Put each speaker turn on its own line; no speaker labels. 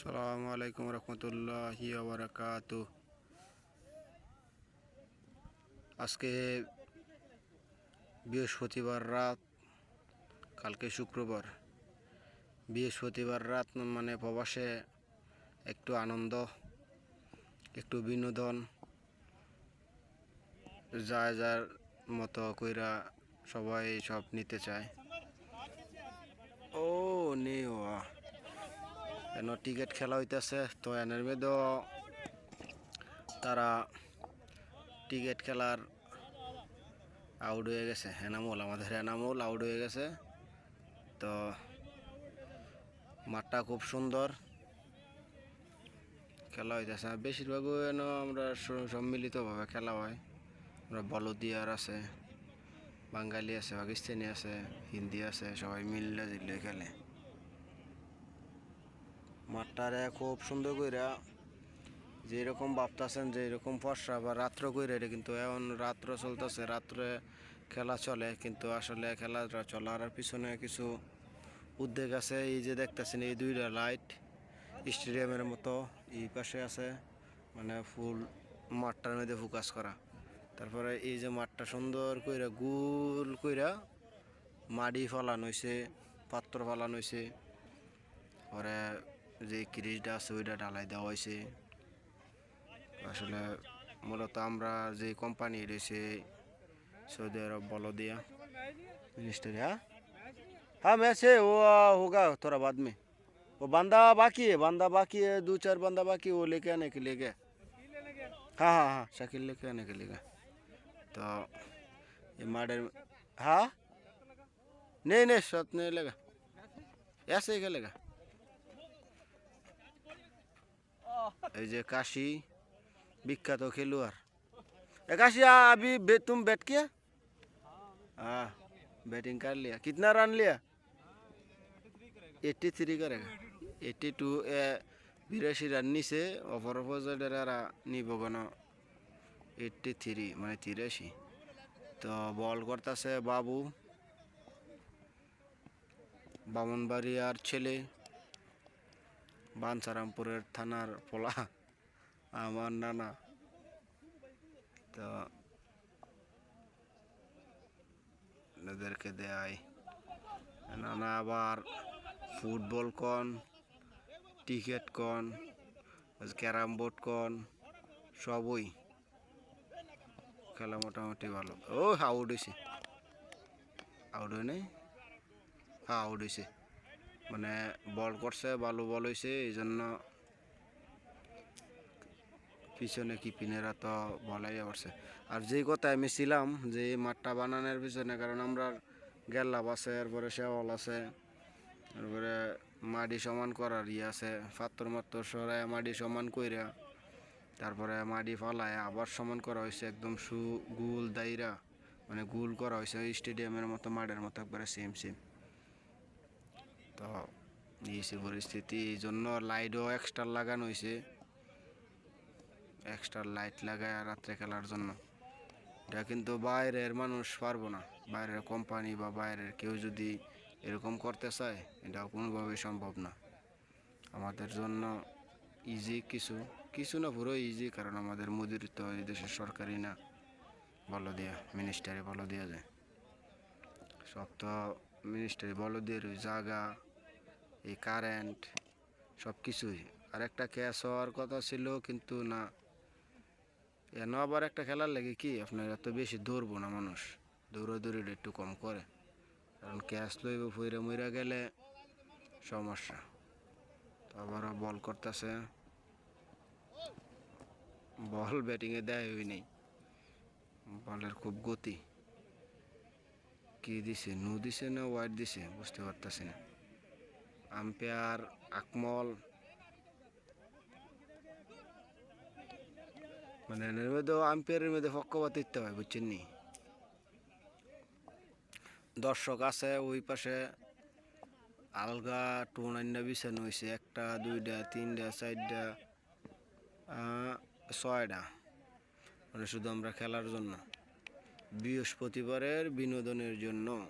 সালামু আলাইকুম রহমতুল্লাহি বারাকাত আজকে বৃহস্পতিবার রাত, কালকে শুক্রবার। বৃহস্পতিবার রাত মানে প্রবাসে একটু আনন্দ, একটু বিনোদন, যা যার মতো কইরা সবাই সব নিতে চায় ও নেওয়া এন টিকিট খেলা হইতেছে, তো এনের মধ্যেও তারা টিকিট খেলার আউট হয়ে গেছে। এনামুল, আমাদের এনামুল আউট হয়ে গেছে। তো মাঠটা খুব সুন্দর। খেলা হইতেছে। বেশিরভাগও এন আমরা সম্মিলিতভাবে খেলা হয়। আমরা বলদিয়ার আছে, বাঙালি আছে, পাকিস্তানি আছে, হিন্দি আছে, সবাই মিললে জিললে খেলে। মাঠটারে খুব সুন্দর কইরা যেরকম ভাবতেছেন যে এরকম ফর্সা বা রাত্র কইরা এটা কিন্তু এখন রাত্র চলতেছে, রাত্রে খেলা চলে, কিন্তু আসলে খেলাটা চলার পিছনে কিছু উদ্যোগ আছে। এই যে দেখতেছেন এই দুইটা লাইট স্টেডিয়ামের মতো, এই পাশে আছে মানে ফুল মাঠটার মধ্যে ফোকাস করা। তারপরে এই যে মাঠটা সুন্দর কইরা গোল কইরা মাড়ি ফলানো হয়েছে পাত্র ফলানো হয়েছে পরে যে ক্রিজটা আছে ওইটা ঢালাই দেওয়া হয়েছে আসলে মূলত আমরা যে কোম্পানি রয়েছে सऊदी अरब बलोदिया मिनिस्टर हाँ हाँ मैच है वो आ, होगा थोड़ा बाद में वो बंदा बाकी है बंदा बाकी है दो चार बंदा बाकी है, वो लेके आने के लिए गया हाँ हाँ हाँ शकील लेके आने के लिए गया तो ये मॉडल हाँ नहीं नहीं शॉट नहीं लगा ऐसे ही खेलेगा এই যে কাশি বিখ্যাত খেলোয়াড় ए काशी आ, अभी बे, तुम बैट किया हाँ बैटिंग कर लिया कितना रन लिया एट्टी थ्री करेगा एट्टी टू বিরাশি রান নিছে অপর অপোজিটের আর নিব কেন এইটটি থ্রি মানে তিরাশি তো বল করতেছে বাবু বামনবাড়িয়ার ছেলে বাঞ্ছারামপুরের থানার পোলা, আমার নানা। তো এদেরকে দেয় নানা আবার ফুটবল কন টিকেট কন, ক্যারাম বোর্ড কন, সবই। খেলা মোটামুটি ভালো। ও আউট হয়েছে আউট হয় নাই? হ্যাঁ আউট হয়েছে মানে বল করছে ভালো বল হয়েছে এই জন্য পিছনে কিপিনেরা তো বলাই পারছে। আর যে কথা আমি ছিলাম, যে মাঠটা বানানোর পিছনে, কারণ আমরা গেল্লাপ আছে, এরপরে শেওয়াল আছে তারপরে মাটি সমান করার ইয়ে আছে পাত্তর মাত্তর সরায় মাটি সমান কইরা, তারপরে মাটি ফালায় আবার সমান করা হয়েছে একদম সু, গুল দাইরা মানে গুল করা হয়েছে স্টেডিয়ামের মতো, মাঠের মতো, একবারে সেম সেম তো এই পরিস্থিতি, এই জন্য লাইটও এক্সট্রা লাগানো হয়েছে এক্সট্রা লাইট লাগায় রাত্রে খেলার জন্য। এটা কিন্তু বাইরের মানুষ পারব না। বাইরের কোম্পানি বা বাইরের কেউ যদি এরকম করতে চায় এটা কোনোভাবেই সম্ভব না। আমাদের জন্য ইজি কিছু কিছু না পুরো ইজি কারণ আমাদের মুদির তো এই দেশের সরকারি না। বলো দিয়া মিনিস্টারি বলো দেওয়া যায়। সব তো মিনিস্টারি বলো দিয়ে জায়গা এই কারেন্ট সব কিছুই আর একটা ক্যাশ হওয়ার কথা ছিল, কিন্তু না। এন আবার একটা খেলার লাগে কি, আপনার এত বেশি দৌড়বো না মানুষ। দৌড়ে দৌড়াদৌড়িটা একটু কম করে। কারণ ক্যাশ লইব, ফুইরা মুইরা গেলে সমস্যা। তো আবারও বল করতেছে। বল ব্যাটিংয়ে দেয় হই নেই। বলের খুব গতি। কি দিছে, নু দিছে না ওয়াইড দিছে, বুঝতে পারতাছি না। আম্পায়ার, আকমল। মানে এর মধ্যেও আম্পায়ারের মধ্যে পক্ষপাত দিতে হয়, বুঝছেন নি? দর্শক আছে ওই পাশে, আলগা টুর্নাইন্ডা বিছানো হয়েছে একটা, দুইটা, তিনটা, চারটা ছয়টা। মানে শুধু আমরা খেলার জন্য। বৃহস্পতিবারের বিনোদনের জন্য।